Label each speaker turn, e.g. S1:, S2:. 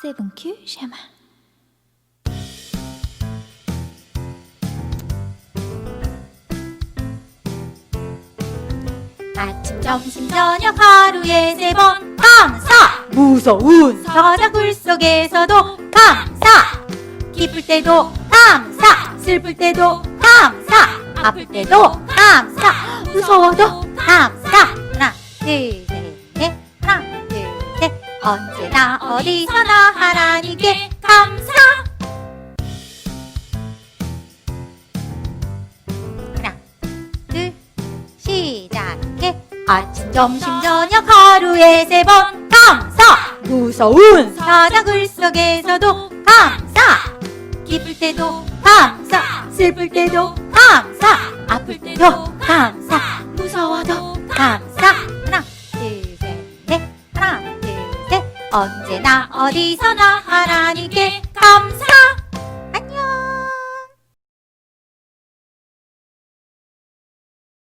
S1: 세븐큐 샤마. 아침 점심 저녁 하루에 세 번 감사. 무서운. 사자 굴 속에서도 감사. 기쁠 때도 감사. 슬플 때도 감사. 아플 때도 감사. 무서워도 언제나 어디서나 하나님께 감사. 하나 둘 시작해. 아침 점심 저녁 하루에 세 번 감사. 무서운 사자 굴 속에서도 감사. 기쁠 때도 감사. 슬플 때도 감사. 아플 때도 감사. 무서워도 감사 언제나 어디서나 하나님께